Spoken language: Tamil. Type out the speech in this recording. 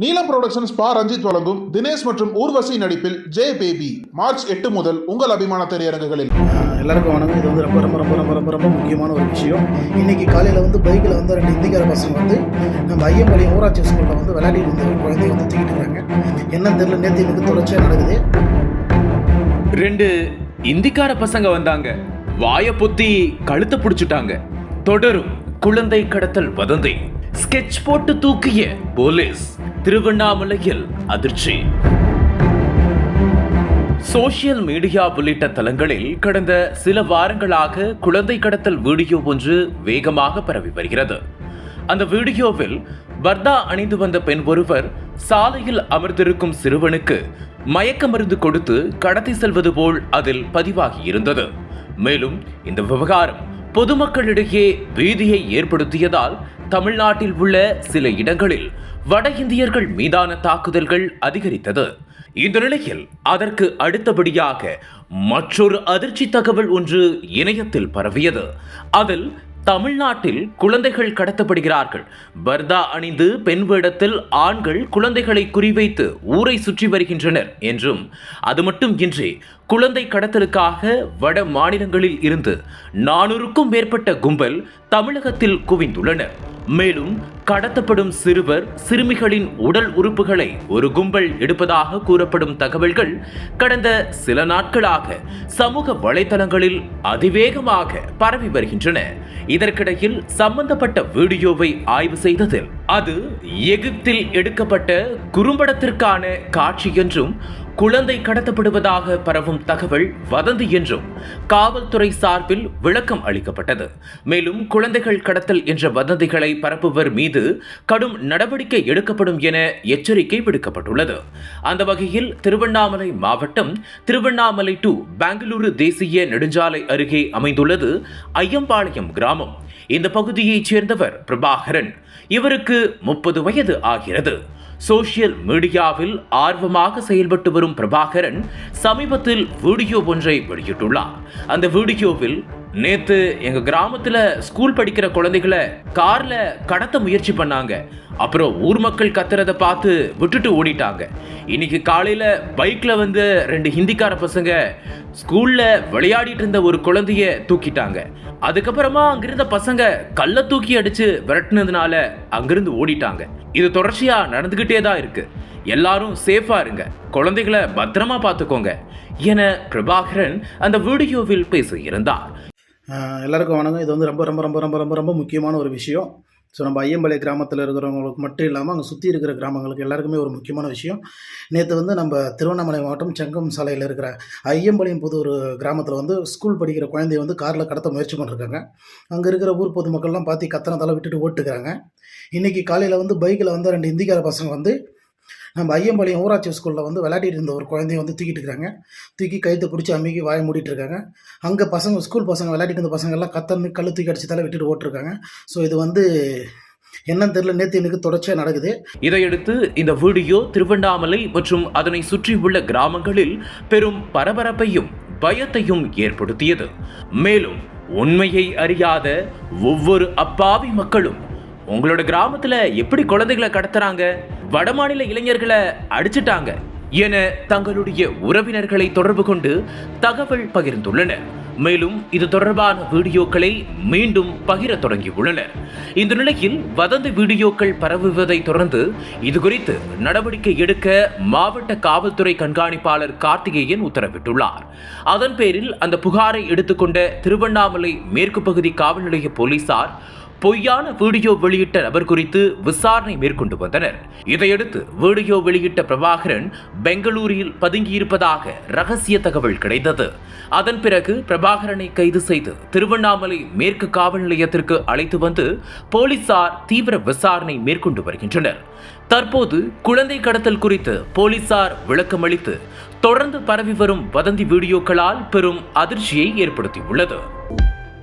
நீலம் புரொடக்ஷன்ஸ் பா ரஞ்சித் வழங்கும் தினேஷ் மற்றும் ஊர்வசி நடிப்பில் ஜே பேபி. மார்ச் எட்டு முதல் உங்கள் அபிமான திரையரங்குகளில். எல்லாருக்கும் வணக்கம். இது வந்து ரொம்ப ரொம்ப ரொம்ப ரொம்ப ரொம்ப ரொம்ப முக்கியமான ஒரு விஷயம். இன்னைக்கு காலையில் வந்து பைக்கில் வந்து ரெண்டு இந்திக்கார பசங்க வந்து நம்ம ஐயம்பாளையம் ஊராட்சி ஸ்கூலில் வந்து விளையாடிட்டு இருந்த குழந்தைய வந்து தூக்கிட்டு இருக்காங்க. என்னன்னு தெரியல நேற்று எனக்கு தொடர்ச்சியாக நடக்குது. ரெண்டு இந்திக்கார பசங்க வந்தாங்க. வாய பொத்தி கழுத்தை பிடிச்சிட்டாங்க. தொடரும் குழந்தை கடத்தல் வதந்தி. ஸ்கெட்ச் போட்டு தூக்கிய போலீஸ். திருவண்ணாமலையில் அதிர்ச்சி. சோசியல் மீடியா உள்ளிட்ட தளங்களில் கடந்த சில வாரங்களாக குழந்தை கடத்தல் வீடியோ ஒன்று வேகமாக பரவி வருகிறது. அந்த வீடியோவில் வர்தா அணிந்து வந்த பெண் ஒருவர் சாலையில் அமர்ந்திருக்கும் சிறுவனுக்கு மயக்க மருந்து கொடுத்து கடத்தி செல்வது போல் அதில் பதிவாகி இருந்தது. மேலும் இந்த விவகாரம் பொதுமக்களிடையே பீதியை ஏற்படுத்தியதால் தமிழ்நாட்டில் உள்ள சில இடங்களில் வட இந்தியர்கள் மீதான தாக்குதல்கள் அதிகரித்தது. இந்த நிலையில் அதற்கு அடுத்தபடியாக மற்றொரு அதிர்ச்சி தகவல் ஒன்று இணையத்தில் பரவியது. அதில் தமிழ்நாட்டில் குழந்தைகள் கடத்தப்படுகிறார்கள். பர்தா அணிந்து பெண் வேடத்தில் ஆண்கள் குழந்தைகளை குறிவைத்து ஊரை சுற்றி வருகின்றனர் என்றும் அது மட்டும் இன்றி குழந்தை கடத்தலுக்காக வட மாநிலங்களில் இருந்து நானூறுக்கும் மேற்பட்ட கும்பல் தமிழகத்தில் குவிந்துள்ளனர் மேலும் கடத்தப்படும் சிறுவர் சிறுமிகளின் உடல் உறுப்புகளை ஒரு கும்பல் எடுப்பதாக கூறப்படும் தகவல்கள் கடந்த சில நாட்களாக சமூக வலைதளங்களில் அதிவேகமாக பரவி வருகின்றன. இதற்கிடையில் சம்பந்தப்பட்ட வீடியோவை ஆய்வு செய்ததில் அது எகிப்தில் எடுக்கப்பட்ட குறும்படத்திற்கான காட்சி என்றும் குழந்தை கடத்தப்படுவதாக பரவும் தகவல் வதந்தி என்றும் காவல்துறை சார்பில் விளக்கம் அளிக்கப்பட்டது. மேலும் குழந்தைகள் கடத்தல் என்ற வதந்திகளை பரப்புவர் மீது கடும் நடவடிக்கை எடுக்கப்படும் என எச்சரிக்கை விடுக்கப்பட்டுள்ளது. அந்த வகையில் திருவண்ணாமலை மாவட்டம் திருவண்ணாமலை டு பெங்களூரு தேசிய நெடுஞ்சாலை அருகே அமைந்துள்ளது ஐயம்பாளையம் கிராமம். இந்த பகுதியைச் சேர்ந்தவர் பிரபாகரன். இவருக்கு முப்பது வயது ஆகிறது. சோஷியல் மீடியாவில் ஆர்வமாக செயல்பட்டு வரும் பிரபாகரன் சமீபத்தில் வீடியோ ஒன்றை வெளியிட்டுள்ளார். அந்த வீடியோவில் நேத்து எங்க கிராமத்துல ஸ்கூல் படிக்கிற குழந்தைகளை கார்ல கடத்த முயற்சி பண்ணாங்க. அப்புறம் ஊர் மக்கள் கத்துறத பார்த்து விட்டுட்டு ஓடிட்டாங்க. இன்னைக்கு காலையில பைக்ல வந்து ரெண்டு ஹிந்திக்கார பசங்க ஸ்கூல்ல விளையாடிட்டு இருந்த ஒரு குழந்தைய தூக்கிட்டாங்க. அதுக்கப்புறமா அங்கிருந்த பசங்க கல்ல தூக்கி அடிச்சு விரட்டுனதுனால அங்கிருந்து ஓடிட்டாங்க. இது தொடர்ச்சியாக நடந்துக்கிட்டே தான் இருக்கு. எல்லாரும் சேஃபாக இருங்க. குழந்தைகளை பத்திரமா பார்த்துக்கோங்க. என பிரபாகரன் அந்த வீடியோவில் பேசியிருந்தார். எல்லாருக்கும் வணக்கம். இது வந்து ரொம்ப ரொம்ப ரொம்ப ரொம்ப ரொம்ப ரொம்ப முக்கியமான ஒரு விஷயம். ஸோ நம்ம ஐயம்பாளையம் கிராமத்தில் இருக்கிறவங்களுக்கு மட்டும் இல்லாமல் அங்கே சுற்றி இருக்கிற கிராமங்களுக்கு எல்லாருக்குமே ஒரு முக்கியமான விஷயம். நேற்று வந்து நம்ம திருவண்ணாமலை மாவட்டம் செங்கம் சாலையில் இருக்கிற ஐயம்பாளையம் புது ஒரு கிராமத்தில் வந்து ஸ்கூல் படிக்கிற குழந்தைய வந்து காரில் கடத்த முயற்சி பண்ணிருக்காங்க. அங்கே இருக்கிற ஊர் பொதுமக்கள்லாம் பார்த்து கத்தனத்தால் விட்டுட்டு ஓட்டுக்கிறாங்க. இன்றைக்கி காலையில் வந்து பைக்கில் வந்து ரெண்டு இந்திக்கார பசங்க வந்து நம்ம ஐயம்பாளையம் ஊராட்சி ஸ்கூலில் வந்து விளையாடிட்டு இருந்த ஒரு குழந்தைய வந்து தூக்கிட்டு இருக்காங்க தூக்கி கைத்தை பிடிச்சி அம்மிக்கு வாயை மூடிட்டு இருக்காங்க. அங்கே பசங்க ஸ்கூல் பசங்க விளையாடிட்டு இருந்த பசங்கள்லாம் கத்தன்னு கல் தூக்கி அடிச்சதால விட்டுட்டு ஓட்டிருக்காங்க. ஸோ இது வந்து என்னன்னு தெரியல நேற்று எனக்கு தொடர்ச்சியாக நடக்குது. இதையடுத்து இந்த வீடியோ திருவண்ணாமலை மற்றும் அதனை சுற்றியுள்ள கிராமங்களில் பெரும் பரபரப்பையும் பயத்தையும் ஏற்படுத்தியது. மேலும் உண்மையை அறியாத ஒவ்வொரு அப்பாவி மக்களும் உங்களோட கிராமத்துல எப்படி குழந்தைகளை கடத்துறாங்க? வடமாநில இளைஞர்களை அடிச்சிட்டாங்க என தங்களுடைய உறவினர்களை தொடர்பு கொண்டு தகவல் பகிர்ந்துள்ளனர். மேலும் இது தொடர்பான வீடியோக்களை மீண்டும் பகிர தொடங்கியுள்ளனர். இந்த நிலையில் வதந்தி வீடியோக்கள் பரவுவதை தொடர்ந்து இது குறித்து நடவடிக்கை எடுக்க மாவட்ட காவல்துறை கண்காணிப்பாளர் கார்த்திகேயன் உத்தரவிட்டுள்ளார். அதன் பேரில் அந்த புகாரை எடுத்துக்கொண்ட திருவண்ணாமலை மேற்கு பகுதி காவல் நிலைய போலீசார் பொய்யான வீடியோ வெளியிட்ட நபர் குறித்து விசாரணை மேற்கொண்டு வந்தனர். இதையடுத்து வீடியோ வெளியிட்ட பிரபாகரன் பெங்களூரில் பதுங்கியிருப்பதாக ரகசிய தகவல் கிடைத்தது. அதன் பிறகு பிரபாகரனை கைது செய்து திருவண்ணாமலை மேற்கு காவல் நிலையத்திற்கு அழைத்து வந்து போலீசார் தீவிர விசாரணை மேற்கொண்டு வருகின்றனர். தற்போது குழந்தை கடத்தல் குறித்து போலீசார் விளக்கமளித்து தொடர்ந்து பரவி வரும் வதந்தி வீடியோக்களால் பெரும் அதிர்ச்சியை ஏற்படுத்தியுள்ளது.